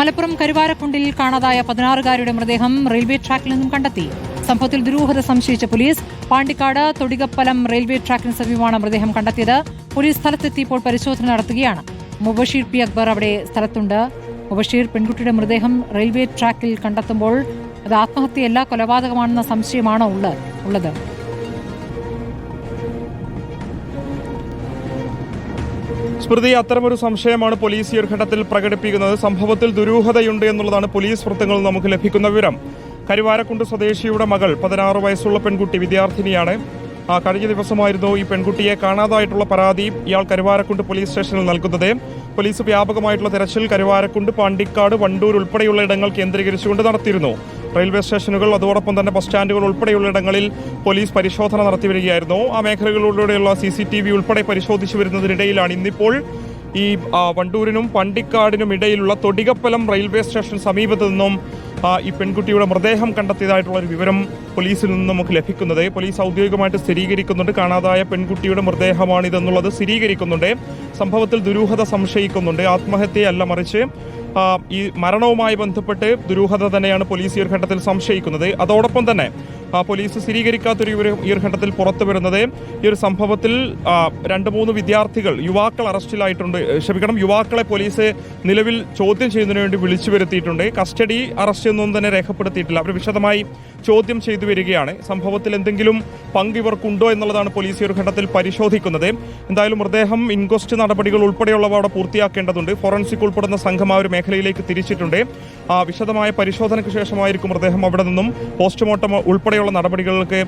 മലപ്പുറം കരുവാരക്കുണ്ടിൽ കാണാതായ പതിനാറുകാരുടെ മൃതദേഹം റെയിൽവേ ട്രാക്കിൽ നിന്നും കണ്ടെത്തി. സംഭവത്തിൽ ദുരൂഹത സംശയിച്ച പോലീസ് പാണ്ടിക്കാട് തൊടികപ്പലം റെയിൽവേ ട്രാക്കിന് സമീപമാണ് മൃതദേഹം കണ്ടെത്തിയത്. പോലീസ് സ്ഥലത്തെത്തിയപ്പോൾ പരിശോധന നടത്തുകയാണ്. മുബഷീർ പി അക്ബർ അവിടെ സ്ഥലത്തുണ്ട്. മുബഷീർ പെൺകുട്ടിയുടെ മൃതദേഹം റെയിൽവേ ട്രാക്കിൽ കണ്ടെത്തുമ്പോൾ അത് ആത്മഹത്യയല്ല കൊലപാതകമാണെന്ന സംശയമാണോ ഉള്ള- ഉള്ളത്? സ്മൃതി അത്തരമൊരു സംശയമാണ് പോലീസ് ഈ ഒരു ഘട്ടത്തിൽ പ്രകടിപ്പിക്കുന്നത്. സംഭവത്തിൽ ദുരൂഹതയുണ്ട് എന്നുള്ളതാണ് പോലീസ് വൃത്തങ്ങളിൽ നമുക്ക് ലഭിക്കുന്ന വിവരം. കരുവാരക്കുണ്ട് സ്വദേശിയുടെ മകൾ പതിനാറ് വയസ്സുള്ള പെൺകുട്ടി വിദ്യാർത്ഥിനിയാണ്. ആ കഴിഞ്ഞ ദിവസമായിരുന്നു ഈ പെൺകുട്ടിയെ കാണാതായിട്ടുള്ള പരാതി ഇയാൾ കരുവാരക്കുണ്ട് പോലീസ് സ്റ്റേഷനിൽ നൽകുന്നത്. പോലീസ് വ്യാപകമായിട്ടുള്ള തെരച്ചിൽ കരുവാരക്കുണ്ട് പാണ്ടിക്കാട് വണ്ടൂർ ഉൾപ്പെടെയുള്ള ഇടങ്ങൾ കേന്ദ്രീകരിച്ചുകൊണ്ട് നടത്തിയിരുന്നു. റെയിൽവേ സ്റ്റേഷനുകൾ അതോടൊപ്പം തന്നെ ബസ് സ്റ്റാൻഡുകൾ ഉൾപ്പെടെയുള്ള ഇടങ്ങളിൽ പോലീസ് പരിശോധന നടത്തി വരികയായിരുന്നു. ആ മേഖലകളിലൂടെയുള്ള സി സി ടി വി ഉൾപ്പെടെ പരിശോധിച്ചു വരുന്നതിനിടയിലാണ് ഇന്നിപ്പോൾ ഈ വണ്ടൂരിനും പണ്ടിക്കാടിനും ഇടയിലുള്ള തൊടികപ്പലം റെയിൽവേ സ്റ്റേഷൻ സമീപത്തു നിന്നും ഈ പെൺകുട്ടിയുടെ മൃതദേഹം കണ്ടെത്തിയതായിട്ടുള്ള ഒരു വിവരം പോലീസിൽ നിന്ന് നമുക്ക് ലഭിക്കുന്നത്. പോലീസ് ഔദ്യോഗികമായിട്ട് സ്ഥിരീകരിക്കുന്നുണ്ട്. കാണാതായ പെൺകുട്ടിയുടെ മൃതദേഹമാണിതെന്നുള്ളത് സ്ഥിരീകരിക്കുന്നുണ്ട്. സംഭവത്തിൽ ദുരൂഹത സംശയിക്കുന്നുണ്ട്. ആത്മഹത്യയല്ല മറിച്ച് ഈ മരണവുമായി ബന്ധപ്പെട്ട് ദുരൂഹത തന്നെയാണ് പോലീസ് ഈ ഒരു ഘട്ടത്തിൽ സംശയിക്കുന്നത്. അതോടൊപ്പം തന്നെ പോലീസ് സ്ഥിരീകരിക്കാത്തൊരു ഈ ഒരു ഘട്ടത്തിൽ പുറത്തു വരുന്നത് ഈ ഒരു സംഭവത്തിൽ രണ്ട് മൂന്ന് വിദ്യാർത്ഥികൾ യുവാക്കൾ അറസ്റ്റിലായിട്ടുണ്ട്. ക്ഷമിക്കണം യുവാക്കളെ പോലീസ് നിലവിൽ ചോദ്യം ചെയ്യുന്നതിന് വേണ്ടി വിളിച്ചു വരുത്തിയിട്ടുണ്ട്. കസ്റ്റഡി അറസ്റ്റ് ഒന്നും തന്നെ രേഖപ്പെടുത്തിയിട്ടില്ല. അവർ വിശദമായി ചോദ്യം ചെയ്തു വരികയാണ്. സംഭവത്തിൽ എന്തെങ്കിലും പങ്ക് ഇവർക്കുണ്ടോ എന്നുള്ളതാണ് പോലീസ് ഈ ഒരു ഘട്ടത്തിൽ പരിശോധിക്കുന്നത്. എന്തായാലും മൃതദേഹം ഇൻക്വസ്റ്റ് നടപടികൾ ഉൾപ്പെടെയുള്ളവ അവിടെ പൂർത്തിയാക്കേണ്ടതുണ്ട്. ഫോറൻസിക് ഉൾപ്പെടുന്ന സംഘം ആ ഒരു മേഖലയിലേക്ക് തിരിച്ചിട്ടുണ്ട്. ആ വിശദമായ പരിശോധനയ്ക്ക് ശേഷമായിരിക്കും മൃതദേഹം അവിടെ നിന്നും പോസ്റ്റ്മോർട്ടം ഉൾപ്പെടെയുള്ള നടപടികൾക്ക്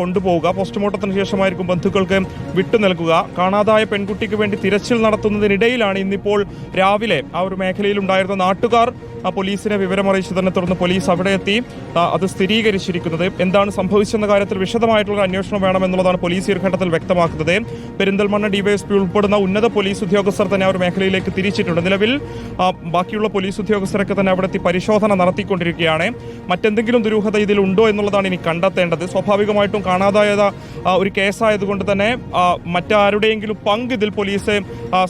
കൊണ്ടുപോവുക. പോസ്റ്റ്മോർട്ടത്തിന് ശേഷമായിരിക്കും ബന്ധുക്കൾക്ക് വിട്ടു നൽകുക. കാണാതായ പെൺകുട്ടിക്ക് വേണ്ടി തിരച്ചിൽ നടത്തുന്നതിനിടയിലാണ് ഇന്നിപ്പോൾ രാവിലെ ആ ഒരു മേഖലയിൽ ഉണ്ടായിരുന്ന നാട്ടുകാർ പോലീസിനെ വിവരമറിയിച്ചതിനെ തുടർന്ന് പോലീസ് അവിടെ എത്തി. അത് സ്ഥിരീകരിച്ചിരിക്കുന്നത്. എന്താണ് സംഭവിച്ചെന്ന കാര്യത്തിൽ വിശദമായിട്ടുള്ള അന്വേഷണം വേണമെന്നുള്ളതാണ് പോലീസ് ഈ ഘട്ടത്തിൽ വ്യക്തമാക്കുന്നത്. പെരിന്തൽമണ്ണ ഡിവൈഎസ്പി ഉൾപ്പെടുന്ന ഉന്നത പോലീസ് ഉദ്യോഗസ്ഥർ തന്നെ ഒരു മേഖലയിലേക്ക് തിരിച്ചിട്ടുണ്ട്. നിലവിൽ ബാക്കിയുള്ള പോലീസ് ഉദ്യോഗസ്ഥരൊക്കെ തന്നെ അവിടെ എത്തി പരിശോധന നടത്തിക്കൊണ്ടിരിക്കുകയാണ്. മറ്റെന്തെങ്കിലും ദുരൂഹത ഇതിൽ ഉണ്ടോ എന്നുള്ളതാണ് ഇനി കണ്ടെത്തേണ്ടത്. സ്വാഭാവികമായിട്ടും കാണാതായത് ആ, ഒരു കേസായതുകൊണ്ട് തന്നെ മറ്റാരുടെയെങ്കിലും പങ്ക് ഇതിൽ പോലീസ്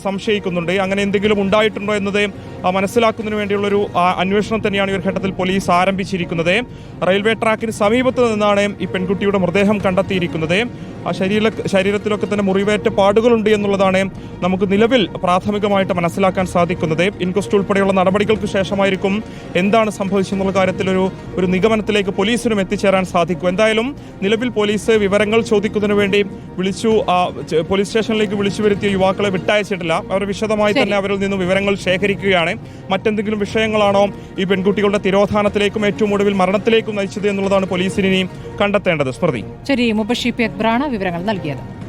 സംശയിക്കുന്നുണ്ട്. അങ്ങനെ എന്തെങ്കിലും ഉണ്ടായിട്ടുണ്ടോ എന്നത് മനസ്സിലാക്കുന്നതിന് വേണ്ടിയുള്ളൊരു അന്വേഷണം തന്നെയാണ് ഈ ഒരു ഘട്ടത്തിൽ പോലീസ് ആരംഭിച്ചിരിക്കുന്നത്. റെയിൽവേ ട്രാക്കിന് സമീപത്ത് നിന്നാണ് ഈ പെൺകുട്ടിയുടെ മൃതദേഹം കണ്ടെത്തിയിരിക്കുന്നത്. ആ ശരീര ശരീരത്തിലൊക്കെ തന്നെ മുറിവേറ്റ പാടുകളുണ്ട് എന്നുള്ളതാണ് നമുക്ക് നിലവിൽ പ്രാഥമികമായിട്ട് മനസ്സിലാക്കാൻ സാധിക്കുന്നത്. ഇൻക്വസ്റ്റ് ഉൾപ്പെടെയുള്ള നടപടികൾക്ക് ശേഷമായിരിക്കും എന്താണ് സംഭവിച്ചെന്നുള്ള കാര്യത്തിൽ ഒരു ഒരു നിഗമനത്തിലേക്ക് പോലീസിനും എത്തിച്ചേരാൻ സാധിക്കും. എന്തായാലും നിലവിൽ പോലീസ് വിവരങ്ങൾ ചോദിക്കുന്നതിന് വേണ്ടി വിളിച്ചു പോലീസ് സ്റ്റേഷനിലേക്ക് വിളിച്ചു വരുത്തിയ യുവാക്കളെ വിട്ടയച്ചിട്ടില്ല. അവർ വിശദമായി തന്നെ അവരിൽ നിന്നും വിവരങ്ങൾ ശേഖരിക്കുകയാണ്. മറ്റെന്തെങ്കിലും വിഷയങ്ങളാണോ ഈ പെൺകുട്ടികളുടെ തിരോധാനത്തിലേക്കും ഏറ്റവും ഒടുവിൽ മരണത്തിലേക്കും നയിച്ചത് എന്നുള്ളതാണ് പോലീസിന് ഇനി കണ്ടെത്തേണ്ടത്. സ്മൃതി. ശരി മുബഷി അക്ബറാണ് വിവരങ്ങൾ നൽകിയത്.